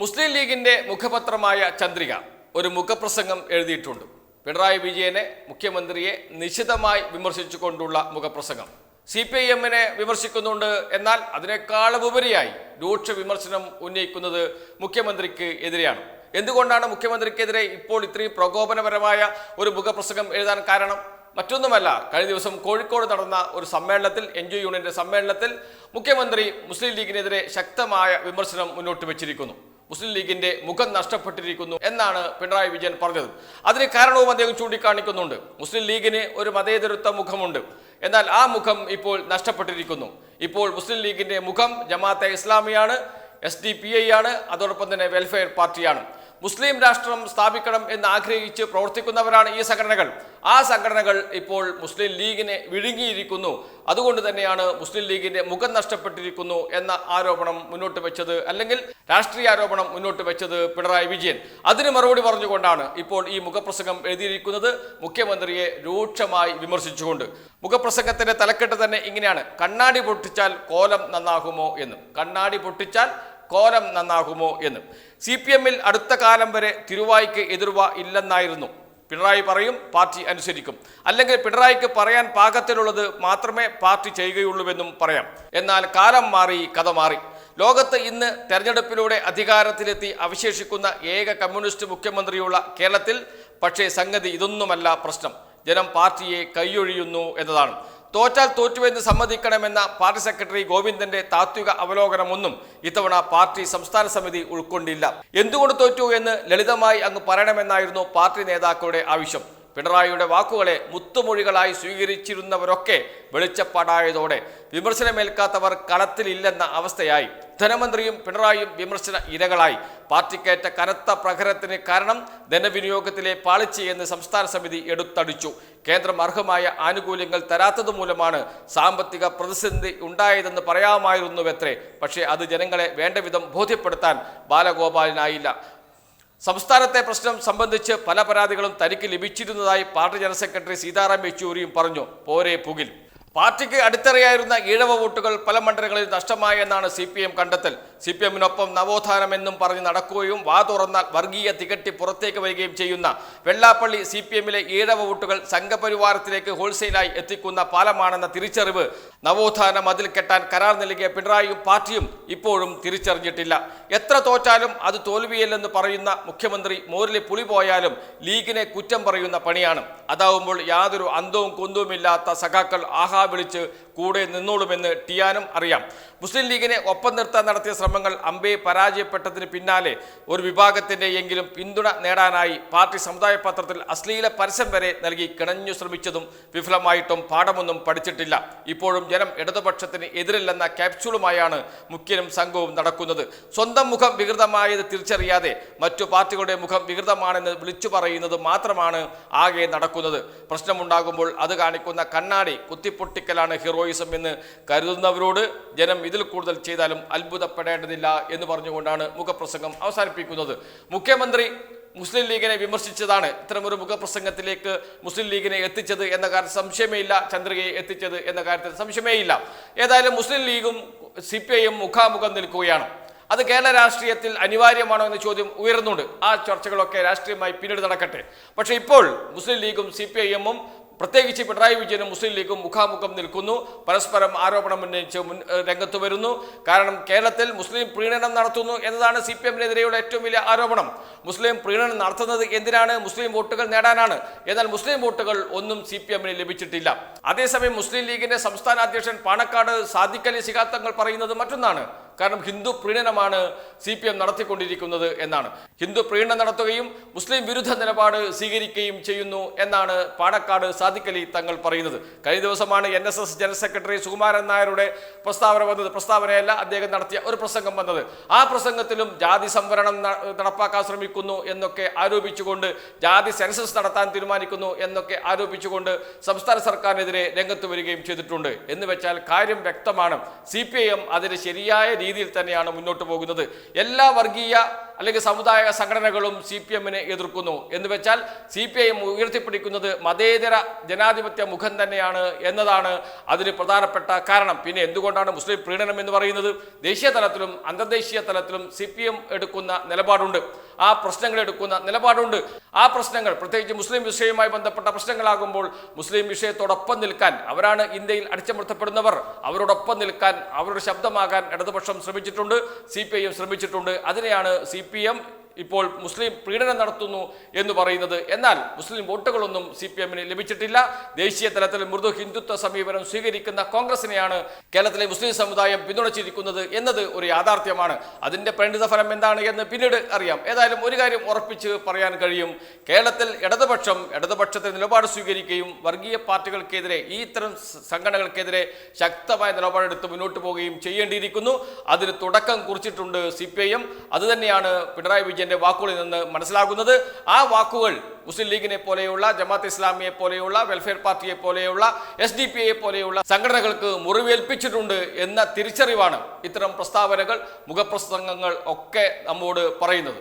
മുസ്ലിം ലീഗിന്റെ മുഖപത്രമായ ചന്ദ്രിക ഒരു മുഖപ്രസംഗം എഴുതിയിട്ടുണ്ട്. പിണറായി വിജയനെ മുഖ്യമന്ത്രിയെ നിശിതമായി വിമർശിച്ചുകൊണ്ടുള്ള മുഖപ്രസംഗം. സി പി ഐ എമ്മിനെ വിമർശിക്കുന്നുണ്ട് എന്നാൽ അതിനേക്കാളും ഉപരിയായി രൂക്ഷ വിമർശനം ഉന്നയിക്കുന്നത് മുഖ്യമന്ത്രിക്ക് എതിരെയാണ്. എന്തുകൊണ്ടാണ് മുഖ്യമന്ത്രിക്കെതിരെ ഇപ്പോൾ ഇത്രയും പ്രകോപനപരമായ ഒരു മുഖപ്രസംഗം എഴുതാൻ കാരണം? മറ്റൊന്നുമല്ല കഴിഞ്ഞ ദിവസം കോഴിക്കോട് നടന്ന ഒരു സമ്മേളനത്തിൽ എൻ ജി യൂണിയന്റെ സമ്മേളനത്തിൽ മുഖ്യമന്ത്രി മുസ്ലിം ലീഗിനെതിരെ ശക്തമായ വിമർശനം മുന്നോട്ട് വെച്ചിരിക്കുന്നു. മുസ്ലിം ലീഗിന്റെ മുഖം നഷ്ടപ്പെട്ടിരിക്കുന്നു എന്നാണ് പിണറായി വിജയൻ പറഞ്ഞത്. അതിന് കാരണവും അദ്ദേഹം ചൂണ്ടിക്കാണിക്കുന്നുണ്ട്. മുസ്ലിം ലീഗിന് ഒരു മതേതരത്വ മുഖമുണ്ട്. എന്നാൽ ആ മുഖം ഇപ്പോൾ നഷ്ടപ്പെട്ടിരിക്കുന്നു. ഇപ്പോൾ മുസ്ലിം ലീഗിന്റെ മുഖം ജമാഅത്തെ ഇസ്ലാമിയാണ് എസ് ഡി പി ഐ ആണ് അതോടൊപ്പം തന്നെ വെൽഫെയർ പാർട്ടിയാണ്. മുസ്ലിം രാഷ്ട്രം സ്ഥാപിക്കണം എന്ന് ആഗ്രഹിച്ച് പ്രവർത്തിക്കുന്നവരാണ് ഈ സംഘടനകൾ. ആ സംഘടനകൾ ഇപ്പോൾ മുസ്ലിം ലീഗിനെ വിഴുങ്ങിയിരിക്കുന്നു. അതുകൊണ്ട് തന്നെയാണ് മുസ്ലിം ലീഗിന്റെ മുഖം നഷ്ടപ്പെട്ടിരിക്കുന്നു എന്ന ആരോപണം മുന്നോട്ട് വെച്ചത്. അല്ലെങ്കിൽ രാഷ്ട്രീയ ആരോപണം മുന്നോട്ട് വെച്ചത് പിണറായി വിജയൻ. അതിന് മറുപടി പറഞ്ഞുകൊണ്ടാണ് ഇപ്പോൾ ഈ മുഖപ്രസംഗം എഴുതിയിരിക്കുന്നത്. മുഖ്യമന്ത്രിയെ രൂക്ഷമായി വിമർശിച്ചുകൊണ്ട്. മുഖപ്രസംഗത്തിന്റെ തലക്കെട്ട് തന്നെ ഇങ്ങനെയാണ്. കണ്ണാടി പൊട്ടിച്ചാൽ കോലം നന്നാകുമോ എന്ന്. കണ്ണാടി പൊട്ടിച്ചാൽ കോലം നന്നാകുമോ എന്ന്. സി പി എമ്മിൽ അടുത്ത കാലം വരെ തിരുവായ്ക്ക് എതിർവ ഇല്ലെന്നായിരുന്നു. പിണറായി പറയും പാർട്ടി അനുസരിക്കും. അല്ലെങ്കിൽ പിണറായിക്ക് പറയാൻ പാകത്തിലുള്ളത് മാത്രമേ പാർട്ടി ചെയ്യുകയുള്ളൂവെന്നും പറയാം. എന്നാൽ കാലം മാറി കഥ മാറി. ലോകത്ത് ഇന്ന് തെരഞ്ഞെടുപ്പിലൂടെ അധികാരത്തിലെത്തി അവശേഷിക്കുന്ന ഏക കമ്മ്യൂണിസ്റ്റ് മുഖ്യമന്ത്രിയുള്ള കേരളത്തിൽ പക്ഷേ സംഗതി ഇതൊന്നുമല്ല പ്രശ്നം. ജനം പാർട്ടിയെ കൈയൊഴിയുന്നു എന്നതാണ്. തോറ്റാൽ തോറ്റുവെന്ന് സമ്മതിക്കണമെന്ന പാർട്ടി സെക്രട്ടറി ഗോവിന്ദന്റെ താത്വിക അവലോകനമൊന്നും ഇത്തവണ പാർട്ടി സംസ്ഥാന സമിതി ഉൾക്കൊണ്ടില്ല. എന്തുകൊണ്ട് തോറ്റു എന്ന് ലളിതമായി അങ്ങ് പറയണമെന്നായിരുന്നു പാർട്ടി നേതാക്കളുടെ ആവശ്യം. പിണറായിയുടെ വാക്കുകളെ മുത്തുമൊഴികളായി സ്വീകരിച്ചിരുന്നവരൊക്കെ വെളിച്ചപ്പാടായതോടെ വിമർശനമേൽക്കാത്തവർ കളത്തിലില്ലെന്ന അവസ്ഥയായി. ധനമന്ത്രിയും പിണറായിയും വിമർശന ഇരകളായി. പാർട്ടിക്കേറ്റ കനത്ത പ്രഹരത്തിന് കാരണം ധനവിനിയോഗത്തിലെ പാളിച്ചയെന്ന് സംസ്ഥാന സമിതി എടുത്തടിച്ചു. കേന്ദ്രം അർഹമായ ആനുകൂല്യങ്ങൾ തരാത്തത് മൂലമാണ് സാമ്പത്തിക പ്രതിസന്ധി ഉണ്ടായതെന്ന് പറയാമായിരുന്നുവെത്രേ. പക്ഷേ അത് ജനങ്ങളെ വേണ്ടവിധം ബോധ്യപ്പെടുത്താൻ ബാലഗോപാലിനായില്ല. സംസ്ഥാനത്തെ പ്രശ്നം സംബന്ധിച്ച് പല പരാതികളും തനിക്ക് ലഭിച്ചിരുന്നതായി പാർട്ടി ജനറൽ സെക്രട്ടറി സീതാറാം യെച്ചൂരിയും പറഞ്ഞു. പോരെ പുകിൽ. പാർട്ടിക്ക് അടിത്തറയായിരുന്ന ഈഴവ വോട്ടുകൾ പല മണ്ഡലങ്ങളിൽ നഷ്ടമായെന്നാണ് സി പി എം കണ്ടെത്തൽ. സി പി എമ്മിനൊപ്പം നവോത്ഥാനമെന്നും പറഞ്ഞ് നടക്കുകയും വാ തുറന്നാൽ വർഗീയ തികട്ടി പുറത്തേക്ക് വരികയും ചെയ്യുന്ന വെള്ളാപ്പള്ളി സി പി എമ്മിലെ ഈഴവ വോട്ടുകൾ സംഘപരിവാരത്തിലേക്ക് ഹോൾസെയിലായി എത്തിക്കുന്ന പാലമാണെന്ന തിരിച്ചറിവ് നവോത്ഥാന മതിൽ കെട്ടാൻ കരാർ നൽകിയ പിണറായിയും പാർട്ടിയും ഇപ്പോഴും തിരിച്ചറിഞ്ഞിട്ടില്ല. എത്ര തോറ്റാലും അത് തോൽവിയല്ലെന്ന് പറയുന്ന മുഖ്യമന്ത്രി മോരിലെ പുളി പോയാലും ലീഗിനെ കുറ്റം പറയുന്ന പണിയാണ്. അതാവുമ്പോൾ യാതൊരു അന്തവും കുന്തവുമില്ലാത്ത സഖാക്കൾ ആഹാ വിളിച്ച് കൂടെ നിന്നോളുമെന്ന് ടിയാനും അറിയാം. മുസ്ലിം ലീഗിനെ ഒപ്പം നിർത്താൻ നടത്തിയ ശ്രമങ്ങൾ അമ്പെ പരാജയപ്പെട്ടതിന് പിന്നാലെ ഒരു വിഭാഗത്തിന്റെ എങ്കിലും പിന്തുണ നേടാനായി പാർട്ടി സമുദായ പത്രത്തിൽ അശ്ലീല പരസ്യം വരെ നൽകി കിണഞ്ഞു ശ്രമിച്ചതും വിഫലമായിട്ടും പാഠമൊന്നും പഠിച്ചിട്ടില്ല. ഇപ്പോഴും ജനം ഇടതുപക്ഷത്തിന് എതിരില്ലെന്ന ക്യാപ്സ്യൂളുമായാണ് മുഖ്യനും സംഘവും നടക്കുന്നത്. സ്വന്തം മുഖം വികൃതമായത് തിരിച്ചറിയാതെ മറ്റു പാർട്ടികളുടെ മുഖം വികൃതമാണെന്ന് വിളിച്ചു പറയുന്നത് മാത്രമാണ് ആകെ നടക്കുന്നത്. പ്രശ്നമുണ്ടാകുമ്പോൾ അത് കാണിക്കുന്ന കണ്ണാടി കുത്തിപ്പൊട്ടിക്കലാണ് ഹീറോയിസം എന്ന് കരുതുന്നവരോട് ജനം ഇതിൽ കൂടുതൽ ചെയ്താലും അത്ഭുതപ്പെടേണ്ടതില്ല എന്ന് പറഞ്ഞുകൊണ്ടാണ് മുഖപ്രസംഗം അവസാനിപ്പിക്കുന്നത്. മുഖ്യമന്ത്രി മുസ്ലിം ലീഗിനെ വിമർശിച്ചതാണ്. ഇത്തരമൊരു മുഖപ്രസംഗത്തിലേക്ക് മുസ്ലിം ലീഗിനെ എത്തിച്ചത് എന്ന കാര്യത്തിൽ സംശയമേ ഇല്ല ചന്ദ്രികയെ എത്തിച്ചത് എന്ന കാര്യത്തിൽ സംശയമേ ഇല്ല ഏതായാലും മുസ്ലിം ലീഗും സി പി ഐയും മുഖാമുഖം നിൽക്കുകയാണ്. അത് കേരള രാഷ്ട്രീയത്തിൽ അനിവാര്യമാണോ എന്ന ചോദ്യം ഉയർന്നുണ്ട് ആ ചർച്ചകളൊക്കെ രാഷ്ട്രീയമായി പിന്നീട് നടക്കട്ടെ. പക്ഷേ ഇപ്പോൾ മുസ്ലിം ലീഗും സി പി ഐ എമ്മും പ്രത്യേകിച്ച് പിണറായി വിജയനും മുസ്ലിം ലീഗും മുഖാമുഖം നിൽക്കുന്നു. പരസ്പരം ആരോപണം ഉന്നയിച്ച് മുൻ രംഗത്ത് വരുന്നു. കാരണം കേരളത്തിൽ മുസ്ലിം പ്രീണനം നടത്തുന്നു എന്നതാണ് സി പി എമ്മിനെതിരെയുള്ള ഏറ്റവും വലിയ ആരോപണം. മുസ്ലിം പ്രീണനം നടത്തുന്നത് എന്തിനാണ്? മുസ്ലിം വോട്ടുകൾ നേടാനാണ്. എന്നാൽ മുസ്ലിം വോട്ടുകൾ ഒന്നും സി പി എമ്മിന് ലഭിച്ചിട്ടില്ല. അതേസമയം മുസ്ലിം ലീഗിന്റെ സംസ്ഥാന അധ്യക്ഷൻ പാണക്കാട് സാദിഖലി സിഹാത്തങ്ങൾ പറയുന്നത് മറ്റൊന്നാണ്. കാരണം ഹിന്ദു പ്രീണനമാണ് സി പി എം നടത്തിക്കൊണ്ടിരിക്കുന്നത് എന്നാണ്. ഹിന്ദു പ്രീണനം നടത്തുകയും മുസ്ലിം വിരുദ്ധ നിലപാട് സ്വീകരിക്കുകയും ചെയ്യുന്നു എന്നാണ് പാണക്കാട് സാദിഖലി തങ്ങൾ പറയുന്നത്. കഴിഞ്ഞ ദിവസമാണ് N S S general secretary Sukumaran നായരുടെ പ്രസ്താവന വന്നത്. പ്രസ്താവനയല്ല അദ്ദേഹം നടത്തിയ ഒരു പ്രസംഗം വന്നത്. ആ പ്രസംഗത്തിലും ജാതി സംവരണം നടപ്പാക്കാൻ ശ്രമിക്കുന്നു എന്നൊക്കെ ആരോപിച്ചുകൊണ്ട് ജാതി സെൻസസ് നടത്താൻ തീരുമാനിക്കുന്നു എന്നൊക്കെ ആരോപിച്ചുകൊണ്ട് സംസ്ഥാന സർക്കാരിനെതിരെ രംഗത്ത് വരികയും ചെയ്തിട്ടുണ്ട്. എന്ന് വെച്ചാൽ കാര്യം വ്യക്തമാണ്. സി പി ഐ എം അതിന് ശരിയായ രീതിയിൽ തന്നെയാണ് മുന്നോട്ട് പോകുന്നത്. എല്ലാ വർഗീയ അല്ലെങ്കിൽ സമുദായ സംഘടനകളും സി പി എമ്മിനെ എതിർക്കുന്നു. എന്ന് വെച്ചാൽ സി പി ഐ എം ഉയർത്തിപ്പിടിക്കുന്നത് മതേതര ജനാധിപത്യ മുഖം തന്നെയാണ് എന്നതാണ് അതിന് പ്രധാനപ്പെട്ട കാരണം. പിന്നെ എന്തുകൊണ്ടാണ് മുസ്ലിം പ്രീണനം എന്ന് പറയുന്നത്? ദേശീയ തലത്തിലും അന്തർദേശീയ തലത്തിലും സി പി എം എടുക്കുന്ന നിലപാടുണ്ട്. ആ പ്രശ്നങ്ങൾ എടുക്കുന്ന നിലപാടുണ്ട്. ആ പ്രശ്നങ്ങൾ പ്രത്യേകിച്ച് മുസ്ലിം വിഷയവുമായി ബന്ധപ്പെട്ട പ്രശ്നങ്ങളാകുമ്പോൾ മുസ്ലിം വിഷയത്തോടൊപ്പം നിൽക്കാൻ അവരാണ് ഇന്ത്യയിൽ അടിച്ചമർത്തപ്പെടുന്നവർ. അവരോടൊപ്പം നിൽക്കാൻ അവരുടെ ശബ്ദമാകാൻ ഇടതുപക്ഷം ശ്രമിച്ചിട്ടുണ്ട് സി ശ്രമിച്ചിട്ടുണ്ട്. അതിനെയാണ് സി ഇപ്പോൾ മുസ്ലിം പീഡനം നടത്തുന്നു എന്ന് പറയുന്നത്. എന്നാൽ മുസ്ലിം വോട്ടുകളൊന്നും സി പി എമ്മിന് ലഭിച്ചിട്ടില്ല. ദേശീയ തലത്തിൽ മൃദു ഹിന്ദുത്വ സമീപനം സ്വീകരിക്കുന്ന കോൺഗ്രസിനെയാണ് കേരളത്തിലെ മുസ്ലിം സമുദായം പിന്തുണച്ചിരിക്കുന്നത് എന്നത് ഒരു യാഥാർത്ഥ്യമാണ്. അതിന്റെ പരിണിത ഫലം എന്താണ് എന്ന് പിന്നീട് അറിയാം. ഏതായാലും ഒരു കാര്യം ഉറപ്പിച്ച് പറയാൻ കഴിയും. കേരളത്തിൽ ഇടതുപക്ഷം ഇടതുപക്ഷത്തിന് നിലപാട് സ്വീകരിക്കുകയും വർഗീയ പാർട്ടികൾക്കെതിരെ ഈ ഇത്തരം സംഘടനകൾക്കെതിരെ ശക്തമായ നിലപാടെടുത്ത് മുന്നോട്ട് പോവുകയും ചെയ്യേണ്ടിയിരിക്കുന്നു. അതിന് തുടക്കം കുറിച്ചിട്ടുണ്ട് സി പി ഐ എം. അതുതന്നെയാണ് പിണറായി വിജയന്റെ വാക്കുകളിൽ നിന്ന് മനസ്സിലാകുന്നത് ആ വാക്കുകൾ മുസ്ലിം ലീഗിനെ പോലെയുള്ള ജമാഅത്ത് ഇസ്ലാമിയെ പോലെയുള്ള വെൽഫെയർ പാർട്ടിയെ പോലെയുള്ള എസ് ഡി പി എ പോലെയുള്ള സംഘടനകൾക്ക് മുറിവേൽപ്പിച്ചിട്ടുണ്ട് എന്ന തിരിച്ചറിവാണ് ഇത്തരം പ്രസ്താവനകൾ മുഖപ്രസംഗങ്ങൾ ഒക്കെ നമ്മോട് പറയുന്നത്.